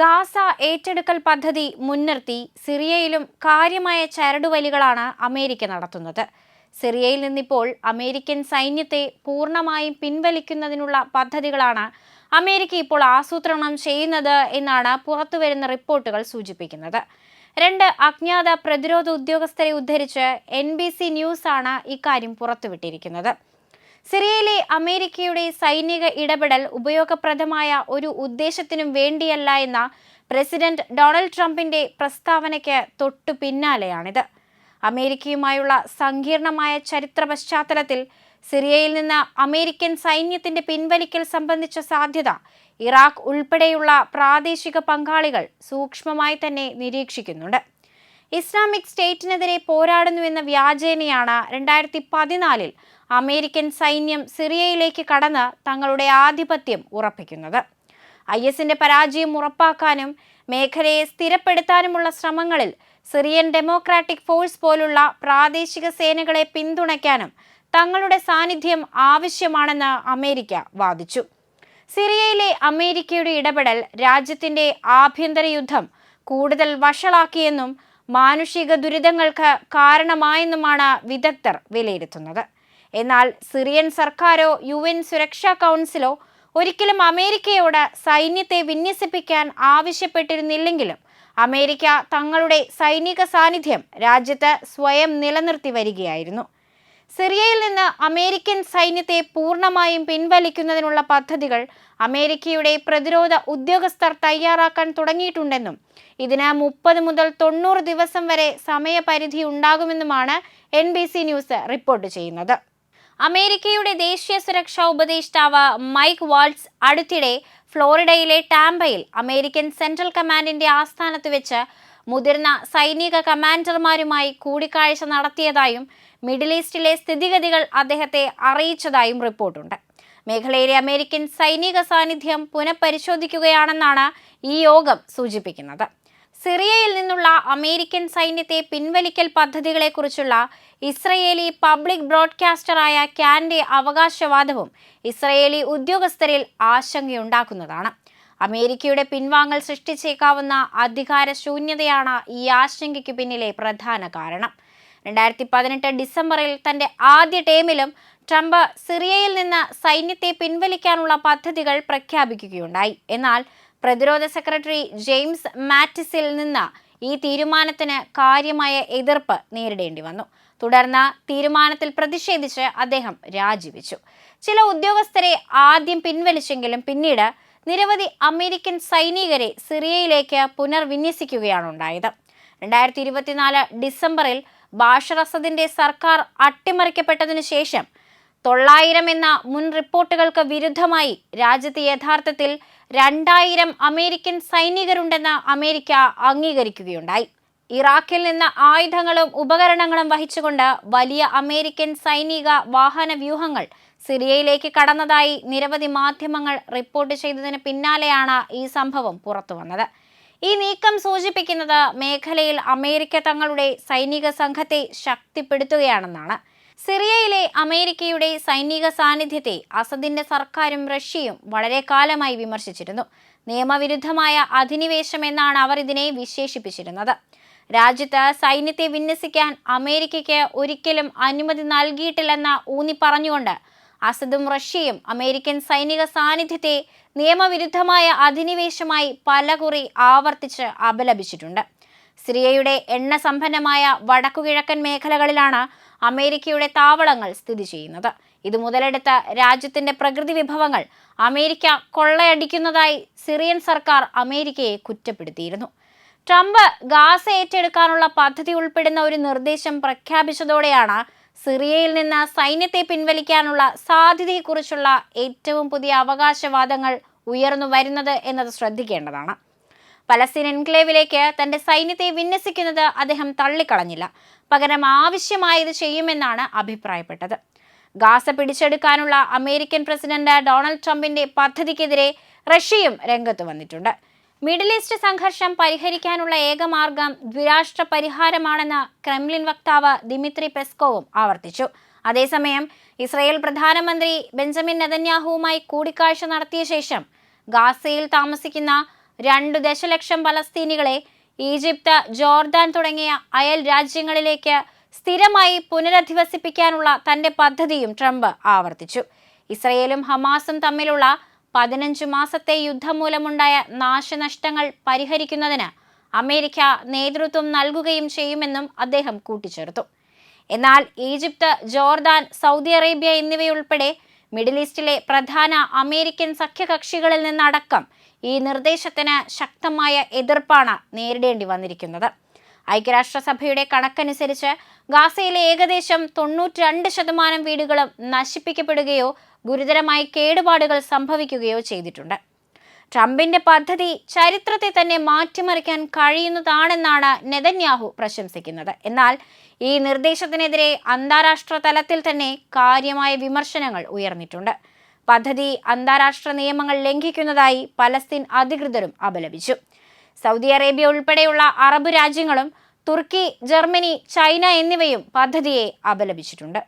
Gaza ഏറ്റെടുക്കൽ പദ്ധതി മുൻനിർത്തി സിറിയയിലും കാര്യമായ ചരടുവലികളാണ് അമേരിക്ക നടത്തുന്നത്. സിറിയയിൽ നിന്നിപ്പോൾ അമേരിക്കൻ സൈന്യത്തെ പൂർണമായും പിൻവലിക്കുന്നതിനുള്ള പദ്ധതികളാണ് അമേരിക്ക ഇപ്പോൾ ആസൂത്രണം ചെയ്യുന്നത് എന്നാണ് പുറത്തുവരുന്ന റിപ്പോർട്ടുകൾ സൂചിപ്പിക്കുന്നത്. രണ്ട് അജ്ഞാത പ്രതിരോധ ഉദ്യോഗസ്ഥരെ ഉദ്ധരിച്ച് എൻ ബി സി ന്യൂസാണ് ഇക്കാര്യം പുറത്തുവിട്ടിരിക്കുന്നത്. സിറിയയിലെ അമേരിക്കയുടെ സൈനിക ഇടപെടൽ ഉപയോഗപ്രദമായ ഒരു ഉദ്ദേശത്തിനും വേണ്ടിയല്ല എന്ന പ്രസിഡന്റ് ഡൊണാൾഡ് ട്രംപിന്റെ പ്രസ്താവനയ്ക്ക് തൊട്ടു പിന്നാലെയാണിത്. അമേരിക്കയുമായുള്ള സങ്കീർണമായ ചരിത്ര പശ്ചാത്തലത്തിൽ സിറിയയിൽ നിന്ന് അമേരിക്കൻ സൈന്യത്തിന്റെ പിൻവലിക്കൽ സംബന്ധിച്ച സാധ്യത ഇറാഖ് ഉൾപ്പെടെയുള്ള പ്രാദേശിക പങ്കാളികൾ സൂക്ഷ്മമായി തന്നെ നിരീക്ഷിക്കുന്നുണ്ട്. ഇസ്ലാമിക് സ്റ്റേറ്റിനെതിരെ പോരാടുന്നുവെന്ന വ്യാജേനയാണ് രണ്ടായിരത്തി പതിനാലിൽ അമേരിക്കൻ സൈന്യം സിറിയയിലേക്ക് കടന്ന് തങ്ങളുടെ ആധിപത്യം ഉറപ്പിക്കുന്നത്. ഐ എസിന്റെ പരാജയം ഉറപ്പാക്കാനും മേഖലയെ സ്ഥിരപ്പെടുത്താനുമുള്ള ശ്രമങ്ങളിൽ സിറിയൻ ഡെമോക്രാറ്റിക് ഫോഴ്സ് പോലുള്ള പ്രാദേശിക സേനകളെ പിന്തുണയ്ക്കാനും തങ്ങളുടെ സാന്നിധ്യം ആവശ്യമാണെന്ന് അമേരിക്ക വാദിച്ചു. സിറിയയിലെ അമേരിക്കയുടെ ഇടപെടൽ രാജ്യത്തിന്റെ ആഭ്യന്തര യുദ്ധം കൂടുതൽ വഷളാക്കിയെന്നും മാനുഷിക ദുരിതങ്ങൾക്ക് കാരണമായെന്നുമാണ് വിദഗ്ധർ വിലയിരുത്തുന്നത്. എന്നാൽ സിറിയൻ സർക്കാരോ യു എൻ സുരക്ഷാ കൗൺസിലോ ഒരിക്കലും അമേരിക്കയോട് സൈന്യത്തെ വിന്യസിപ്പിക്കാൻ ആവശ്യപ്പെട്ടിരുന്നില്ലെങ്കിലും അമേരിക്ക തങ്ങളുടെ സൈനിക സാന്നിധ്യം രാജ്യത്ത് സ്വയം നിലനിർത്തി വരികയായിരുന്നു. സിറിയയിൽ നിന്ന് അമേരിക്കൻ സൈന്യത്തെ പൂർണമായും പിൻവലിക്കുന്നതിനുള്ള പദ്ധതികൾ അമേരിക്കയുടെ പ്രതിരോധ ഉദ്യോഗസ്ഥർ തയ്യാറാക്കാൻ തുടങ്ങിയിട്ടുണ്ടെന്നും ഇതിന് മുപ്പത് മുതൽ തൊണ്ണൂറ് ദിവസം വരെ സമയപരിധി ഉണ്ടാകുമെന്നുമാണ് എൻ ന്യൂസ് റിപ്പോർട്ട് ചെയ്യുന്നത്. അമേരിക്കയുടെ ദേശീയ സുരക്ഷാ ഉപദേഷ്ടാവ് മൈക്ക് വാൾട്സ് അടുത്തിടെ ഫ്ലോറിഡയിലെ ടാംബയിൽ അമേരിക്കൻ സെൻട്രൽ കമാൻഡിന്റെ ആസ്ഥാനത്ത് വെച്ച് മുതിർന്ന സൈനിക കമാൻഡർമാരുമായി കൂടിക്കാഴ്ച നടത്തിയതായും മിഡിൽ ഈസ്റ്റിലെ സ്ഥിതിഗതികൾ അദ്ദേഹത്തെ അറിയിച്ചതായും റിപ്പോർട്ടുണ്ട്. മേഖലയിലെ അമേരിക്കൻ സൈനിക സാന്നിധ്യം പുനഃപരിശോധിക്കുകയാണെന്നാണ് ഈ യോഗം സൂചിപ്പിക്കുന്നത്. സിറിയയിൽ നിന്നുള്ള അമേരിക്കൻ സൈന്യത്തെ പിൻവലിക്കൽ പദ്ധതികളെക്കുറിച്ചുള്ള ഇസ്രയേലി പബ്ലിക് ബ്രോഡ്കാസ്റ്ററായ ക്യാന്റെ അവകാശവാദവും ഇസ്രയേലി ഉദ്യോഗസ്ഥരിൽ ആശങ്കയുണ്ടാക്കുന്നതാണ്. അമേരിക്കയുടെ പിൻവാങ്ങൽ സൃഷ്ടിച്ചേക്കാവുന്ന അധികാര ശൂന്യതയാണ് ഈ ആശങ്കയ്ക്ക് പിന്നിലെ പ്രധാന കാരണം. രണ്ടായിരത്തി പതിനെട്ട് ഡിസംബറിൽ തന്റെ ആദ്യ ടേമിലും ട്രംപ് സിറിയയിൽ നിന്ന് സൈന്യത്തെ പിൻവലിക്കാനുള്ള പദ്ധതികൾ പ്രഖ്യാപിക്കുകയുണ്ടായി. എന്നാൽ പ്രതിരോധ സെക്രട്ടറി ജെയിംസ് മാറ്റിസിൽ നിന്ന് ഈ തീരുമാനത്തിന് കാര്യമായ എതിർപ്പ് നേരിടേണ്ടി വന്നു. തുടർന്ന് തീരുമാനത്തിൽ പ്രതിഷേധിച്ച് അദ്ദേഹം രാജിവെച്ചു. ചില ഉദ്യോഗസ്ഥരെ ആദ്യം പിൻവലിച്ചെങ്കിലും പിന്നീട് നിരവധി അമേരിക്കൻ സൈനികരെ സിറിയയിലേക്ക് പുനർവിന്യസിക്കുകയാണ് ഉണ്ടായത്. രണ്ടായിരത്തി ഇരുപത്തിനാല് ഡിസംബറിൽ ബാഷർ അസദിന്റെ സർക്കാർ അട്ടിമറിക്കപ്പെട്ടതിനു ശേഷം തൊള്ളായിരം എന്ന മുൻ റിപ്പോർട്ടുകൾക്ക് വിരുദ്ധമായി രാജ്യത്ത് യഥാർത്ഥത്തിൽ രണ്ടായിരം അമേരിക്കൻ സൈനികരുണ്ടെന്ന് അമേരിക്ക അംഗീകരിക്കുകയുണ്ടായി. ഇറാഖിൽ നിന്ന് ആയുധങ്ങളും ഉപകരണങ്ങളും വഹിച്ചുകൊണ്ട് വലിയ അമേരിക്കൻ സൈനിക വാഹന വ്യൂഹങ്ങൾ സിറിയയിലേക്ക് കടന്നതായി നിരവധി മാധ്യമങ്ങൾ റിപ്പോർട്ട് ചെയ്തതിന് പിന്നാലെയാണ് ഈ സംഭവം പുറത്തുവന്നത് ഈ നീക്കം സൂചിപ്പിക്കുന്നത് മേഖലയിൽ അമേരിക്ക തങ്ങളുടെ സൈനിക സംഘത്തെ ശക്തിപ്പെടുത്തുകയാണെന്നാണ്. സിറിയയിലെ അമേരിക്കയുടെ സൈനിക സാന്നിധ്യത്തെ അസദിന്റെ സർക്കാരും റഷ്യയും വളരെ കാലമായി വിമർശിച്ചിരുന്നു. നിയമവിരുദ്ധമായ അധിനിവേശം എന്നാണ് അവർ ഇതിനെ വിശേഷിപ്പിച്ചിരുന്നത്. രാജ്യത്ത് സൈന്യത്തെ വിന്യസിക്കാൻ അമേരിക്കയ്ക്ക് ഒരിക്കലും അനുമതി നൽകിയിട്ടില്ലെന്ന ഊന്നി പറഞ്ഞുകൊണ്ട് അസദും റഷ്യയും അമേരിക്കൻ സൈനിക സാന്നിധ്യത്തെ നിയമവിരുദ്ധമായ അധിനിവേശമായി പലകുറി ആവർത്തിച്ച് അപലപിച്ചിട്ടുണ്ട്. സിറിയയുടെ എണ്ണ സമ്പന്നമായ വടക്കുകിഴക്കൻ മേഖലകളിലാണ് അമേരിക്കയുടെ താവളങ്ങൾ സ്ഥിതി ചെയ്യുന്നത്. ഇത് മുതലെടുത്ത രാജ്യത്തിന്റെ പ്രകൃതി വിഭവങ്ങൾ അമേരിക്ക കൊള്ളയടിക്കുന്നതായി സിറിയൻ സർക്കാർ അമേരിക്കയെ കുറ്റപ്പെടുത്തിയിരുന്നു. ട്രംപ് ഗാസ ഏറ്റെടുക്കാനുള്ള പദ്ധതി ഉൾപ്പെടുന്ന ഒരു നിർദ്ദേശം പ്രഖ്യാപിച്ചതോടെയാണ് സിറിയയിൽ നിന്ന് സൈന്യത്തെ പിൻവലിക്കാനുള്ള സാധ്യതയെക്കുറിച്ചുള്ള ഏറ്റവും പുതിയ അവകാശവാദങ്ങൾ ഉയർന്നു വരുന്നത് എന്നത് ശ്രദ്ധിക്കേണ്ടതാണ്. പലസ്തീൻ എൻക്ലേവിലേക്ക് തന്റെ സൈന്യത്തെ വിന്യസിക്കുന്നത് അദ്ദേഹം തള്ളിക്കളഞ്ഞില്ല. പകരം ആവശ്യമായത് ചെയ്യുമെന്നാണ് അഭിപ്രായപ്പെട്ടത്. ഗാസ പിടിച്ചെടുക്കാനുള്ള അമേരിക്കൻ പ്രസിഡന്റ് ഡൊണാൾഡ് ട്രംപിന്റെ പദ്ധതിക്കെതിരെ റഷ്യയും രംഗത്ത് വന്നിട്ടുണ്ട്. മിഡിൽ ഈസ്റ്റ് സംഘർഷം പരിഹരിക്കാനുള്ള ഏക മാർഗം ദ്വിരാഷ്ട്ര പരിഹാരമാണെന്ന് ക്രെംലിൻ വക്താവ് ദിമിത്രി പെസ്കോവും ആവർത്തിച്ചു. അതേസമയം ഇസ്രയേൽ പ്രധാനമന്ത്രി ബെഞ്ചമിൻ നെതന്യാഹുവുമായി കൂടിക്കാഴ്ച നടത്തിയ ശേഷം ഗാസയിൽ താമസിക്കുന്ന രണ്ടു ദശലക്ഷം പലസ്തീനികളെ ഈജിപ്ത് ജോർദാൻ തുടങ്ങിയ അയൽ രാജ്യങ്ങളിലേക്ക് സ്ഥിരമായി പുനരധിവസിപ്പിക്കാനുള്ള തന്റെ പദ്ധതിയും ട്രംപ് ആവർത്തിച്ചു. ഇസ്രയേലും ഹമാസും തമ്മിലുള്ള പതിനഞ്ചു മാസത്തെ യുദ്ധം മൂലമുണ്ടായ നാശനഷ്ടങ്ങൾ പരിഹരിക്കുന്നതിന് അമേരിക്ക നേതൃത്വം നൽകുകയും ചെയ്യുമെന്നും അദ്ദേഹം കൂട്ടിച്ചേർത്തു. എന്നാൽ ഈജിപ്ത് ജോർദാൻ സൗദി അറേബ്യ എന്നിവയുൾപ്പെടെ മിഡിൽ ഈസ്റ്റിലെ പ്രധാന അമേരിക്കൻ സഖ്യകക്ഷികളിൽ നിന്നടക്കം ഈ നിർദ്ദേശത്തിന് ശക്തമായ എതിർപ്പാണ് നേരിടേണ്ടി വന്നിരിക്കുന്നത്. ഐക്യരാഷ്ട്രസഭയുടെ കണക്കനുസരിച്ച് ഗാസയിലെ ഏകദേശം തൊണ്ണൂറ്റി രണ്ട് ശതമാനം വീടുകളും നശിപ്പിക്കപ്പെടുകയോ ഗുരുതരമായി കേടുപാടുകൾ സംഭവിക്കുകയോ ചെയ്തിട്ടുണ്ട്. ട്രംപിന്റെ പദ്ധതി ചരിത്രത്തെ തന്നെ മാറ്റിമറിക്കാൻ കഴിയുന്നതാണെന്നാണ് നെതന്യാഹു പ്രശംസിക്കുന്നത്. എന്നാൽ ഈ നിർദ്ദേശത്തിനെതിരെ അന്താരാഷ്ട്ര തലത്തിൽ തന്നെ കാര്യമായ വിമർശനങ്ങൾ ഉയർന്നിട്ടുണ്ട്. പദ്ധതി അന്താരാഷ്ട്ര നിയമങ്ങൾ ലംഘിക്കുന്നതായി പലസ്തീൻ അധികൃതരും അപലപിച്ചു. സൗദി അറേബ്യ ഉൾപ്പെടെയുള്ള അറബ് രാജ്യങ്ങളും തുർക്കി ജർമ്മനി ചൈന എന്നിവയും പദ്ധതിയെ അപലപിച്ചിട്ടുണ്ട്.